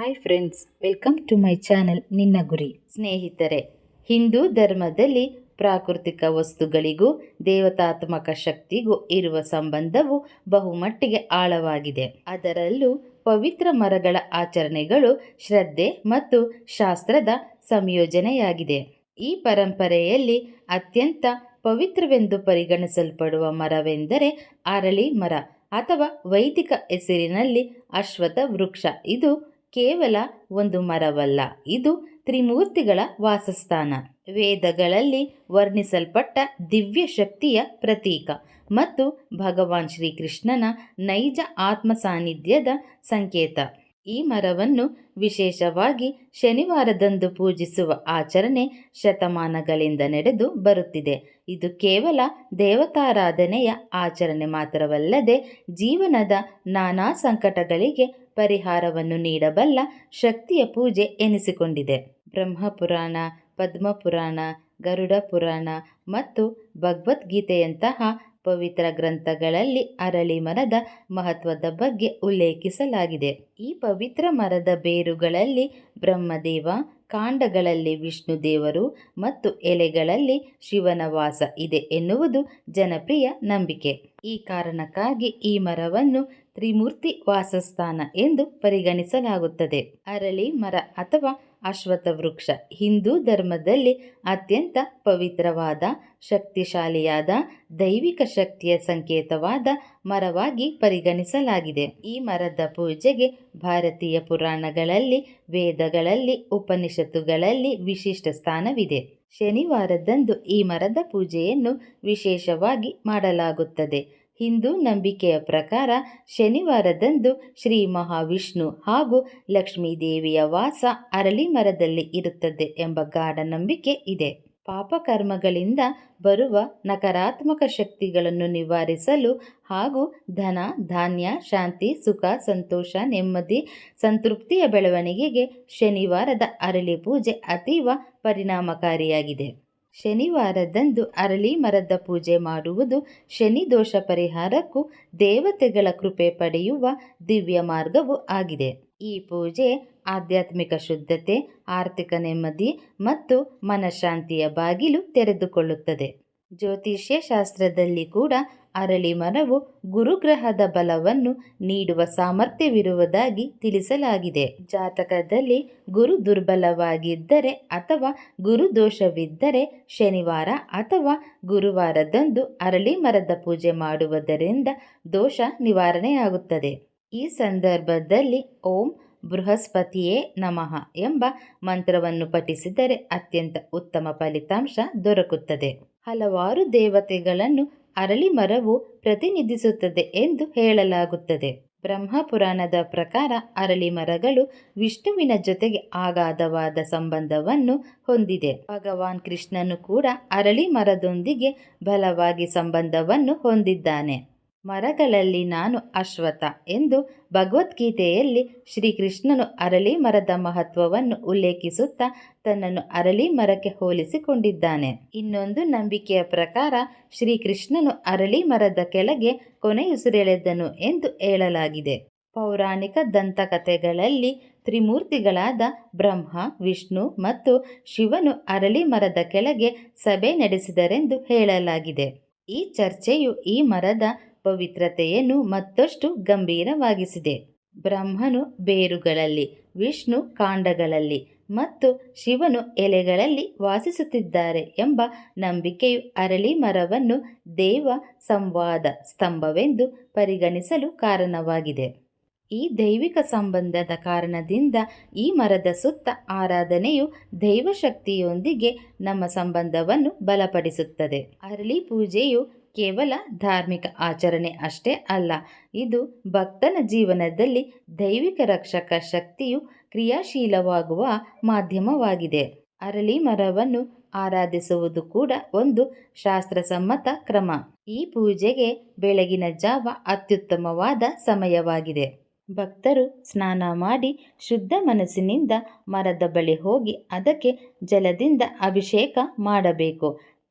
Hi friends welcome to my channel ನಿನ್ನ ಗುರಿ ಸ್ನೇಹಿತರೆ, ಹಿಂದೂ ಧರ್ಮದಲ್ಲಿ ಪ್ರಾಕೃತಿಕ ವಸ್ತುಗಳಿಗೂ, ದೇವತಾತ್ಮಕ ಶಕ್ತಿಗೂ ಇರುವ ಸಂಬಂಧವು ಬಹುಮಟ್ಟಿಗೆ ಆಳವಾಗಿದೆ. ಅದರಲ್ಲೂ ಪವಿತ್ರ ಮರಗಳ ಆಚರಣೆಗಳು ಶ್ರದ್ಧೆ ಮತ್ತು ಶಾಸ್ತ್ರದ ಸಂಯೋಜನೆಯಾಗಿದೆ. ಈ ಪರಂಪರೆಯಲ್ಲಿ ಅತ್ಯಂತ ಪವಿತ್ರವೆಂದು ಪರಿಗಣಿಸಲ್ಪಡುವ ಮರವೆಂದರೆ ಅರಳಿ ಮರ ಅಥವಾ ವೈದಿಕ ಹೆಸರಿನಲ್ಲಿ ಅಶ್ವಥ ವೃಕ್ಷ. ಇದು ಕೇವಲ ಒಂದು ಮರವಲ್ಲ, ಇದು ತ್ರಿಮೂರ್ತಿಗಳ ವಾಸಸ್ಥಾನ. ವೇದಗಳಲ್ಲಿ ವರ್ಣಿಸಲ್ಪಟ್ಟ ದಿವ್ಯ ಶಕ್ತಿಯ ಪ್ರತೀಕ ಮತ್ತು ಭಗವಾನ್ ಶ್ರೀಕೃಷ್ಣನ ನೈಜ ಆತ್ಮ ಸಾನ್ನಿಧ್ಯದ ಸಂಕೇತ. ಈ ಮರವನ್ನು ವಿಶೇಷವಾಗಿ ಶನಿವಾರದಂದು ಪೂಜಿಸುವ ಆಚರಣೆ ಶತಮಾನಗಳಿಂದ ನಡೆದು ಬರುತ್ತಿದೆ. ಇದು ಕೇವಲ ದೇವತಾರಾಧನೆಯ ಆಚರಣೆ ಮಾತ್ರವಲ್ಲದೆ ಜೀವನದ ನಾನಾ ಸಂಕಟಗಳಿಗೆ ಪರಿಹಾರವನ್ನು ನೀಡಬಲ್ಲ ಶಕ್ತಿಯ ಪೂಜೆ ಎನಿಸಿಕೊಂಡಿದೆ. ಬ್ರಹ್ಮಪುರಾಣ, ಪದ್ಮಪುರಾಣ ಗರುಡ ಪುರಾಣ ಮತ್ತು ಭಗವದ್ಗೀತೆಯಂತಹ ಪವಿತ್ರ ಗ್ರಂಥಗಳಲ್ಲಿ ಅರಳಿ ಮರದ ಮಹತ್ವದ ಬಗ್ಗೆ ಉಲ್ಲೇಖಿಸಲಾಗಿದೆ. ಈ ಪವಿತ್ರ ಮರದ ಬೇರುಗಳಲ್ಲಿ ಬ್ರಹ್ಮದೇವ, ಕಾಂಡಗಳಲ್ಲಿ ವಿಷ್ಣು ದೇವರು ಮತ್ತು ಎಲೆಗಳಲ್ಲಿ ಶಿವನ ವಾಸ ಇದೆ ಎನ್ನುವುದು ಜನಪ್ರಿಯ ನಂಬಿಕೆ. ಈ ಕಾರಣಕ್ಕಾಗಿ ಈ ಮರವನ್ನು ತ್ರಿಮೂರ್ತಿ ವಾಸಸ್ಥಾನ ಎಂದು ಪರಿಗಣಿಸಲಾಗುತ್ತದೆ. ಅರಳಿ ಮರ ಅಥವಾ ಅಶ್ವತ್ಥ ವೃಕ್ಷ ಹಿಂದೂ ಧರ್ಮದಲ್ಲಿ ಅತ್ಯಂತ ಪವಿತ್ರವಾದ, ಶಕ್ತಿಶಾಲಿಯಾದ, ದೈವಿಕ ಶಕ್ತಿಯ ಸಂಕೇತವಾದ ಮರವಾಗಿ ಪರಿಗಣಿಸಲಾಗಿದೆ. ಈ ಮರದ ಪೂಜೆಗೆ ಭಾರತೀಯ ಪುರಾಣಗಳಲ್ಲಿ, ವೇದಗಳಲ್ಲಿ, ಉಪನಿಷತ್ತುಗಳಲ್ಲಿ ವಿಶಿಷ್ಟ ಸ್ಥಾನವಿದೆ. ಶನಿವಾರದಂದು ಈ ಮರದ ಪೂಜೆಯನ್ನು ವಿಶೇಷವಾಗಿ ಮಾಡಲಾಗುತ್ತದೆ. ಹಿಂದೂ ನಂಬಿಕೆಯ ಪ್ರಕಾರ ಶನಿವಾರದಂದು ಶ್ರೀ ಮಹಾವಿಷ್ಣು ಹಾಗೂ ಲಕ್ಷ್ಮೀದೇವಿಯ ವಾಸ ಅರಳಿ ಮರದಲ್ಲಿ ಇರುತ್ತದೆ ಎಂಬ ಗಾಢ ನಂಬಿಕೆ ಇದೆ ಪಾಪಕರ್ಮಗಳಿಂದ ಬರುವ ನಕಾರಾತ್ಮಕ ಶಕ್ತಿಗಳನ್ನು ನಿವಾರಿಸಲು ಹಾಗೂ ಧನ, ಧಾನ್ಯ, ಶಾಂತಿ, ಸುಖ, ಸಂತೋಷ, ನೆಮ್ಮದಿ, ಸಂತೃಪ್ತಿಯ ಬೆಳವಣಿಗೆಗೆ ಶನಿವಾರದ ಅರಳಿ ಪೂಜೆ ಅತೀವ ಪರಿಣಾಮಕಾರಿಯಾಗಿದೆ. ಶನಿವಾರದಂದು ಅರಳಿ ಮರದ ಪೂಜೆ ಮಾಡುವುದು ಶನಿ ದೋಷ ಪರಿಹಾರಕ್ಕೂ ದೇವತೆಗಳ ಕೃಪೆ ಪಡೆಯುವ ದಿವ್ಯ ಮಾರ್ಗವೂ ಆಗಿದೆ. ಈ ಪೂಜೆ ಆಧ್ಯಾತ್ಮಿಕ ಶುದ್ಧತೆ, ಆರ್ಥಿಕ ನೆಮ್ಮದಿ ಮತ್ತು ಮನಃಶಾಂತಿಯ ಬಾಗಿಲು ತೆರೆದುಕೊಳ್ಳುತ್ತದೆ. ಜ್ಯೋತಿಷ್ಯ ಶಾಸ್ತ್ರದಲ್ಲಿ ಕೂಡ ಅರಳಿ ಮರವು ಗುರುಗ್ರಹದ ಬಲವನ್ನು ನೀಡುವ ಸಾಮರ್ಥ್ಯವಿರುವುದಾಗಿ ತಿಳಿಸಲಾಗಿದೆ. ಜಾತಕದಲ್ಲಿ ಗುರು ದುರ್ಬಲವಾಗಿದ್ದರೆ ಅಥವಾ ಗುರು ದೋಷವಿದ್ದರೆ ಶನಿವಾರ ಅಥವಾ ಗುರುವಾರದಂದು ಅರಳಿ ಮರದ ಪೂಜೆ ಮಾಡುವುದರಿಂದ ದೋಷ ನಿವಾರಣೆಯಾಗುತ್ತದೆ. ಈ ಸಂದರ್ಭದಲ್ಲಿ ಓಂ ಬೃಹಸ್ಪತಿಯೇ ನಮಃ ಎಂಬ ಮಂತ್ರವನ್ನು ಪಠಿಸಿದರೆ ಅತ್ಯಂತ ಉತ್ತಮ ಫಲಿತಾಂಶ ದೊರಕುತ್ತದೆ. ಹಲವಾರು ದೇವತೆಗಳನ್ನು ಅರಳಿ ಮರವು ಪ್ರತಿನಿಧಿಸುತ್ತದೆ ಎಂದು ಹೇಳಲಾಗುತ್ತದೆ. ಬ್ರಹ್ಮಪುರಾಣದ ಪ್ರಕಾರ ಅರಳಿ ಮರಗಳು ವಿಷ್ಣುವಿನ ಜೊತೆಗೆ ಅಗಾಧವಾದ ಸಂಬಂಧವನ್ನು ಹೊಂದಿದೆ. ಭಗವಾನ್ ಕೃಷ್ಣನು ಕೂಡ ಅರಳಿ ಮರದೊಂದಿಗೆ ಬಲವಾಗಿ ಸಂಬಂಧವನ್ನು ಹೊಂದಿದ್ದಾನೆ. ಮರಗಳಲ್ಲಿ ನಾನು ಅಶ್ವಥ ಎಂದು ಭಗವದ್ಗೀತೆಯಲ್ಲಿ ಶ್ರೀಕೃಷ್ಣನು ಅರಳಿ ಮರದ ಮಹತ್ವವನ್ನು ಉಲ್ಲೇಖಿಸುತ್ತಾ ತನ್ನನ್ನು ಅರಳಿ ಮರಕ್ಕೆ ಹೋಲಿಸಿಕೊಂಡಿದ್ದಾನೆ. ಇನ್ನೊಂದು ನಂಬಿಕೆಯ ಪ್ರಕಾರ ಶ್ರೀಕೃಷ್ಣನು ಅರಳಿ ಮರದ ಕೆಳಗೆ ಕೊನೆಯುಸಿರೆಳೆದನು ಎಂದು ಹೇಳಲಾಗಿದೆ. ಪೌರಾಣಿಕ ದಂತಕಥೆಗಳಲ್ಲಿ ತ್ರಿಮೂರ್ತಿಗಳಾದ ಬ್ರಹ್ಮ, ವಿಷ್ಣು ಮತ್ತು ಶಿವನು ಅರಳಿ ಮರದ ಕೆಳಗೆ ಸಭೆ ನಡೆಸಿದರೆಂದು ಹೇಳಲಾಗಿದೆ. ಈ ಚರ್ಚೆಯು ಈ ಮರದ ಪವಿತ್ರತೆಯನ್ನು ಮತ್ತಷ್ಟು ಗಂಭೀರವಾಗಿಸಿದೆ. ಬ್ರಹ್ಮನು ಬೇರುಗಳಲ್ಲಿ, ವಿಷ್ಣು ಕಾಂಡಗಳಲ್ಲಿ ಮತ್ತು ಶಿವನು ಎಲೆಗಳಲ್ಲಿ ವಾಸಿಸುತ್ತಿದ್ದಾರೆ ಎಂಬ ನಂಬಿಕೆಯು ಅರಳಿ ಮರವನ್ನು ದೇವ ಸಂವಾದ ಸ್ತಂಭವೆಂದು ಪರಿಗಣಿಸಲು ಕಾರಣವಾಗಿದೆ. ಈ ದೈವಿಕ ಸಂಬಂಧದ ಕಾರಣದಿಂದ ಈ ಮರದ ಸುತ್ತ ಆರಾಧನೆಯು ದೈವಶಕ್ತಿಯೊಂದಿಗೆ ನಮ್ಮ ಸಂಬಂಧವನ್ನು ಬಲಪಡಿಸುತ್ತದೆ. ಅರಳಿ ಪೂಜೆಯು ಕೇವಲ ಧಾರ್ಮಿಕ ಆಚರಣೆ ಅಷ್ಟೇ ಅಲ್ಲ, ಇದು ಭಕ್ತನ ಜೀವನದಲ್ಲಿ ದೈವಿಕ ರಕ್ಷಕ ಶಕ್ತಿಯು ಕ್ರಿಯಾಶೀಲವಾಗುವ ಮಾಧ್ಯಮವಾಗಿದೆ. ಅರಳಿ ಮರವನ್ನು ಆರಾಧಿಸುವುದು ಕೂಡ ಒಂದು ಶಾಸ್ತ್ರಸಮ್ಮತ ಕ್ರಮ. ಈ ಪೂಜೆಗೆ ಬೆಳಗಿನ ಜಾವ ಅತ್ಯುತ್ತಮವಾದ ಸಮಯವಾಗಿದೆ. ಭಕ್ತರು ಸ್ನಾನ ಮಾಡಿ ಶುದ್ಧ ಮನಸ್ಸಿನಿಂದ ಮರದ ಬಳಿ ಹೋಗಿ ಅದಕ್ಕೆ ಜಲದಿಂದ ಅಭಿಷೇಕ ಮಾಡಬೇಕು.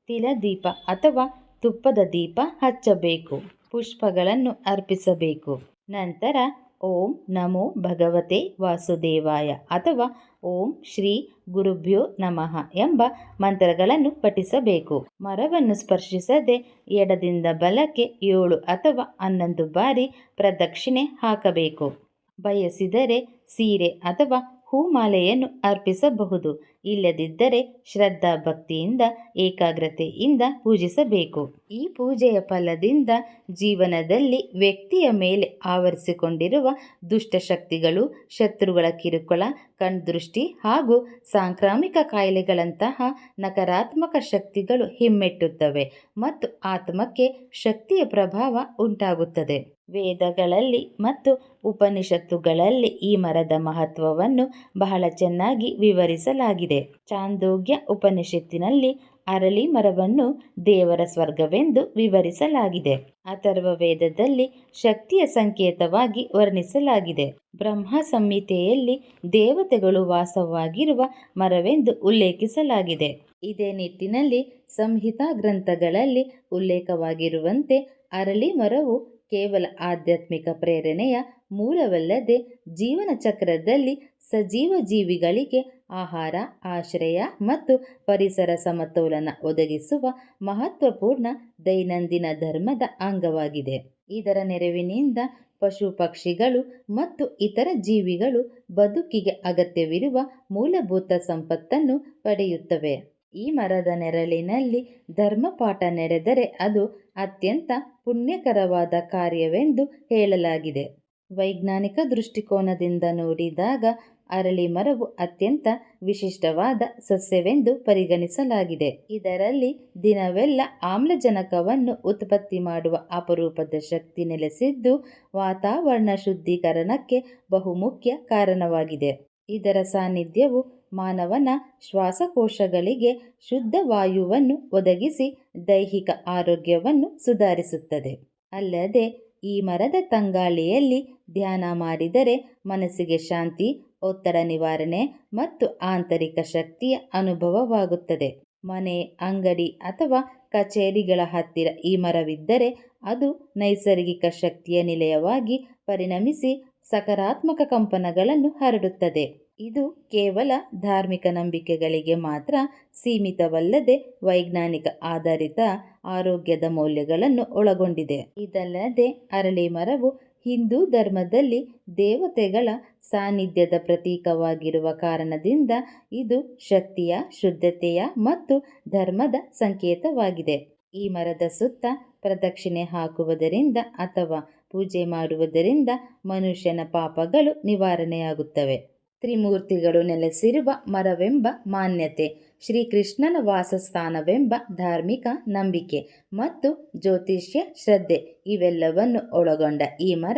ತಿಲದೀಪ ಅಥವಾ ತುಪ್ಪದ ದೀಪ ಹಚ್ಚಬೇಕು. ಪುಷ್ಪಗಳನ್ನು ಅರ್ಪಿಸಬೇಕು. ನಂತರ ಓಂ ನಮೋ ಭಗವತೆ ವಾಸುದೇವಾಯ ಅಥವಾ ಓಂ ಶ್ರೀ ಗುರುಭ್ಯೋ ನಮಃ ಎಂಬ ಮಂತ್ರಗಳನ್ನು ಪಠಿಸಬೇಕು. ಮರವನ್ನು ಸ್ಪರ್ಶಿಸದೆ ಎಡದಿಂದ ಬಲಕ್ಕೆ ಏಳು ಅಥವಾ ಹನ್ನೊಂದು ಬಾರಿ ಪ್ರದಕ್ಷಿಣೆ ಹಾಕಬೇಕು. ಬಯಸಿದರೆ ಸೀರೆ ಅಥವಾ ಹೂಮಾಲೆಯನ್ನು ಅರ್ಪಿಸಬಹುದು. ಇಲ್ಲದಿದ್ದರೆ ಶ್ರದ್ಧಾ ಭಕ್ತಿಯಿಂದ, ಏಕಾಗ್ರತೆಯಿಂದ ಪೂಜಿಸಬೇಕು. ಈ ಪೂಜೆಯ ಫಲದಿಂದ ಜೀವನದಲ್ಲಿ ವ್ಯಕ್ತಿಯ ಮೇಲೆ ಆವರಿಸಿಕೊಂಡಿರುವ ದುಷ್ಟಶಕ್ತಿಗಳು, ಶತ್ರುಗಳ ಕಿರುಕುಳ ಕಣ್ದೃಷ್ಟಿ ಹಾಗೂ ಸಾಂಕ್ರಾಮಿಕ ಕಾಯಿಲೆಗಳಂತಹ ನಕಾರಾತ್ಮಕ ಶಕ್ತಿಗಳು ಹಿಮ್ಮೆಟ್ಟುತ್ತವೆ ಮತ್ತು ಆತ್ಮಕ್ಕೆ ಶಕ್ತಿಯ ಪ್ರಭಾವ ಉಂಟಾಗುತ್ತದೆ. ವೇದಗಳಲ್ಲಿ ಮತ್ತು ಉಪನಿಷತ್ತುಗಳಲ್ಲಿ ಈ ಮರದ ಮಹತ್ವವನ್ನು ಬಹಳ ಚೆನ್ನಾಗಿ ವಿವರಿಸಲಾಗಿದೆ. ಚಾಂದೋಗ್ಯ ಉಪನಿಷತ್ತಿನಲ್ಲಿ ಅರಳಿ ಮರವನ್ನು ದೇವರ ಸ್ವರ್ಗವೆಂದು ವಿವರಿಸಲಾಗಿದೆ. ಅಥರ್ವ ವೇದದಲ್ಲಿ ಶಕ್ತಿಯ ಸಂಕೇತವಾಗಿ ವರ್ಣಿಸಲಾಗಿದೆ. ಬ್ರಹ್ಮ ಸಂಹಿತೆಯಲ್ಲಿ ದೇವತೆಗಳು ವಾಸವಾಗಿರುವ ಮರವೆಂದು ಉಲ್ಲೇಖಿಸಲಾಗಿದೆ. ಇದೇ ನಿಟ್ಟಿನಲ್ಲಿ ಸಂಹಿತಾ ಗ್ರಂಥಗಳಲ್ಲಿ ಉಲ್ಲೇಖವಾಗಿರುವಂತೆ ಅರಳಿ ಮರವು ಕೇವಲ ಆಧ್ಯಾತ್ಮಿಕ ಪ್ರೇರಣೆಯ ಮೂಲವಲ್ಲದೆ ಜೀವನ ಚಕ್ರದಲ್ಲಿ ಸಜೀವ ಜೀವಿಗಳಿಗೆ ಆಹಾರ, ಆಶ್ರಯ ಮತ್ತು ಪರಿಸರ ಸಮತೋಲನ ಒದಗಿಸುವ ಮಹತ್ವಪೂರ್ಣ ದೈನಂದಿನ ಧರ್ಮದ ಅಂಗವಾಗಿದೆ. ಇದರ ನೆರವಿನಿಂದ ಪಶು ಪಕ್ಷಿಗಳು ಮತ್ತು ಇತರ ಜೀವಿಗಳು ಬದುಕಿಗೆ ಅಗತ್ಯವಿರುವ ಮೂಲಭೂತ ಸಂಪತ್ತನ್ನು ಪಡೆಯುತ್ತವೆ. ಈ ಮರದ ನೆರಳಿನಲ್ಲಿ ಧರ್ಮಪಾಠ ನಡೆದರೆ ಅದು ಅತ್ಯಂತ ಪುಣ್ಯಕರವಾದ ಕಾರ್ಯವೆಂದು ಹೇಳಲಾಗಿದೆ. ವೈಜ್ಞಾನಿಕ ದೃಷ್ಟಿಕೋನದಿಂದ ನೋಡಿದಾಗ ಅರಳಿ ಮರವು ಅತ್ಯಂತ ವಿಶಿಷ್ಟವಾದ ಸಸ್ಯವೆಂದು ಪರಿಗಣಿಸಲಾಗಿದೆ. ಇದರಲ್ಲಿ ದಿನವೆಲ್ಲ ಆಮ್ಲಜನಕವನ್ನು ಉತ್ಪತ್ತಿ ಮಾಡುವ ಅಪರೂಪದ ಶಕ್ತಿ ನೆಲೆಸಿದ್ದು, ವಾತಾವರಣ ಶುದ್ಧೀಕರಣಕ್ಕೆ ಬಹುಮುಖ್ಯ ಕಾರಣವಾಗಿದೆ. ಇದರ ಸಾನ್ನಿಧ್ಯವು ಮಾನವನ ಶ್ವಾಸಕೋಶಗಳಿಗೆ ಶುದ್ಧ ವಾಯುವನ್ನು ಒದಗಿಸಿ ದೈಹಿಕ ಆರೋಗ್ಯವನ್ನು ಸುಧಾರಿಸುತ್ತದೆ. ಅಲ್ಲದೆ, ಈ ಮರದ ತಂಗಾಳಿಯಲ್ಲಿ ಧ್ಯಾನ ಮಾಡಿದರೆ ಮನಸ್ಸಿಗೆ ಶಾಂತಿ ಒತ್ತಡ ನಿವಾರಣೆ ಮತ್ತು ಆಂತರಿಕ ಶಕ್ತಿಯ ಅನುಭವವಾಗುತ್ತದೆ. ಮನೆ, ಅಂಗಡಿ ಅಥವಾ ಕಚೇರಿಗಳ ಹತ್ತಿರ ಈ ಮರವಿದ್ದರೆ ಅದು ನೈಸರ್ಗಿಕ ಶಕ್ತಿಯ ನಿಲಯವಾಗಿ ಪರಿಣಮಿಸಿ ಸಕಾರಾತ್ಮಕ ಕಂಪನಗಳನ್ನು ಹರಡುತ್ತದೆ. ಇದು ಕೇವಲ ಧಾರ್ಮಿಕ ನಂಬಿಕೆಗಳಿಗೆ ಮಾತ್ರ ಸೀಮಿತವಲ್ಲದೆ ವೈಜ್ಞಾನಿಕ ಆಧಾರಿತ ಆರೋಗ್ಯದ ಮೌಲ್ಯಗಳನ್ನು ಒಳಗೊಂಡಿದೆ. ಇದಲ್ಲದೆ ಅರಳಿ ಮರವು ಹಿಂದೂ ಧರ್ಮದಲ್ಲಿ ದೇವತೆಗಳ ಸಾನ್ನಿಧ್ಯದ ಪ್ರತೀಕವಾಗಿರುವ ಕಾರಣದಿಂದ ಇದು ಶಕ್ತಿಯ, ಶುದ್ಧತೆಯ ಮತ್ತು ಧರ್ಮದ ಸಂಕೇತವಾಗಿದೆ. ಈ ಮರದ ಸುತ್ತ ಪ್ರದಕ್ಷಿಣೆ ಹಾಕುವುದರಿಂದ ಅಥವಾ ಪೂಜೆ ಮಾಡುವುದರಿಂದ ಮನುಷ್ಯನ ಪಾಪಗಳು ನಿವಾರಣೆಯಾಗುತ್ತವೆ. ತ್ರಿಮೂರ್ತಿಗಳು ನೆಲೆಸಿರುವ ಮರವೆಂಬ ಮಾನ್ಯತೆ, ಶ್ರೀಕೃಷ್ಣನ ವಾಸಸ್ಥಾನವೆಂಬ ಧಾರ್ಮಿಕ ನಂಬಿಕೆ ಮತ್ತು ಜ್ಯೋತಿಷ್ಯ ಶ್ರದ್ಧೆ ಇವೆಲ್ಲವನ್ನು ಒಳಗೊಂಡ ಈ ಮರ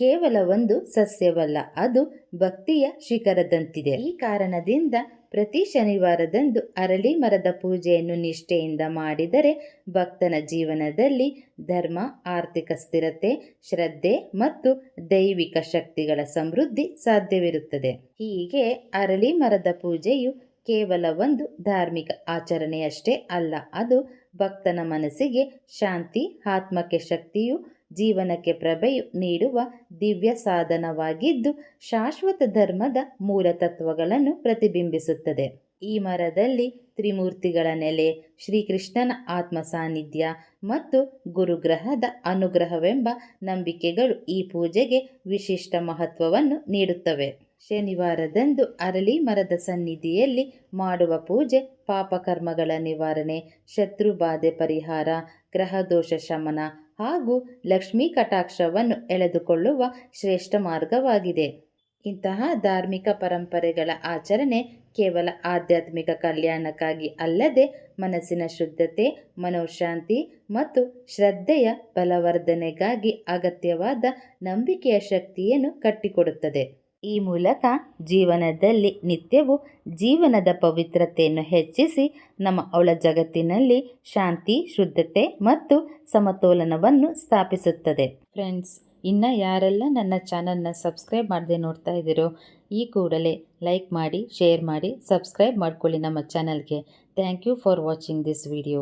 ಕೇವಲ ಒಂದು ಸಸ್ಯವಲ್ಲ, ಅದು ಭಕ್ತಿಯ ಶಿಖರದಂತಿದೆ. ಈ ಕಾರಣದಿಂದ ಪ್ರತಿ ಶನಿವಾರದಂದು ಅರಳಿ ಮರದ ಪೂಜೆಯನ್ನು ನಿಷ್ಠೆಯಿಂದ ಮಾಡಿದರೆ ಭಕ್ತನ ಜೀವನದಲ್ಲಿ ಧರ್ಮ, ಆರ್ಥಿಕ ಸ್ಥಿರತೆ, ಶ್ರದ್ಧೆ ಮತ್ತು ದೈವಿಕ ಶಕ್ತಿಗಳ ಸಮೃದ್ಧಿ ಸಾಧ್ಯವಿರುತ್ತದೆ. ಹೀಗೆ ಅರಳಿ ಮರದ ಪೂಜೆಯು ಕೇವಲ ಒಂದು ಧಾರ್ಮಿಕ ಆಚರಣೆಯಷ್ಟೇ ಅಲ್ಲ, ಅದು ಭಕ್ತನ ಮನಸ್ಸಿಗೆ ಶಾಂತಿ, ಆತ್ಮಕ್ಕೆ ಶಕ್ತಿಯು ಜೀವನಕ್ಕೆ ಪ್ರಭೆಯು ನೀಡುವ ದಿವ್ಯ ಸಾಧನವಾಗಿದ್ದು ಶಾಶ್ವತ ಧರ್ಮದ ಮೂಲ ತತ್ವಗಳನ್ನು ಪ್ರತಿಬಿಂಬಿಸುತ್ತದೆ. ಈ ಮರದಲ್ಲಿ ತ್ರಿಮೂರ್ತಿಗಳ ನೆಲೆ, ಶ್ರೀಕೃಷ್ಣನ ಆತ್ಮ ಸಾನ್ನಿಧ್ಯ ಮತ್ತು ಗುರುಗ್ರಹದ ಅನುಗ್ರಹವೆಂಬ ನಂಬಿಕೆಗಳು ಈ ಪೂಜೆಗೆ ವಿಶಿಷ್ಟ ಮಹತ್ವವನ್ನು ನೀಡುತ್ತವೆ. ಶನಿವಾರದಂದು ಅರಳಿ ಮರದ ಸನ್ನಿಧಿಯಲ್ಲಿ ಮಾಡುವ ಪೂಜೆ ಪಾಪಕರ್ಮಗಳ ನಿವಾರಣೆ, ಶತ್ರುಬಾಧೆ ಪರಿಹಾರ, ಗ್ರಹದೋಷ ಶಮನ ಹಾಗೂ ಲಕ್ಷ್ಮೀ ಕಟಾಕ್ಷವನ್ನು ಎಳೆದುಕೊಳ್ಳುವ ಶ್ರೇಷ್ಠ ಮಾರ್ಗವಾಗಿದೆ. ಇಂತಹ ಧಾರ್ಮಿಕ ಪರಂಪರೆಗಳ ಆಚರಣೆ ಕೇವಲ ಆಧ್ಯಾತ್ಮಿಕ ಕಲ್ಯಾಣಕ್ಕಾಗಿ ಅಲ್ಲದೆ ಮನಸ್ಸಿನ ಶುದ್ಧತೆ, ಮನೋಶಾಂತಿ ಮತ್ತು ಶ್ರದ್ಧೆಯ ಬಲವರ್ಧನೆಗಾಗಿ ಅಗತ್ಯವಾದ ನಂಬಿಕೆಯ ಶಕ್ತಿಯನ್ನು ಕಟ್ಟಿಕೊಡುತ್ತದೆ. ಈ ಮೂಲಕ ಜೀವನದಲ್ಲಿ ನಿತ್ಯವೂ ಜೀವನದ ಪವಿತ್ರತೆಯನ್ನು ಹೆಚ್ಚಿಸಿ ನಮ್ಮ ಅವಳ ಜಗತ್ತಿನಲ್ಲಿ ಶಾಂತಿ, ಶುದ್ಧತೆ ಮತ್ತು ಸಮತೋಲನವನ್ನು ಸ್ಥಾಪಿಸುತ್ತದೆ. ಫ್ರೆಂಡ್ಸ್ ಇನ್ನು ಯಾರೆಲ್ಲ ನನ್ನ ಚಾನಲ್ನ ಸಬ್ಸ್ಕ್ರೈಬ್ ಮಾಡದೆ ನೋಡ್ತಾ ಇದ್ದೀರೋ, ಈ ಕೂಡಲೇ ಲೈಕ್ ಮಾಡಿ, ಶೇರ್ ಮಾಡಿ, ಸಬ್ಸ್ಕ್ರೈಬ್ ಮಾಡ್ಕೊಳ್ಳಿ ನಮ್ಮ ಚಾನಲ್ಗೆ. Thank you for watching this video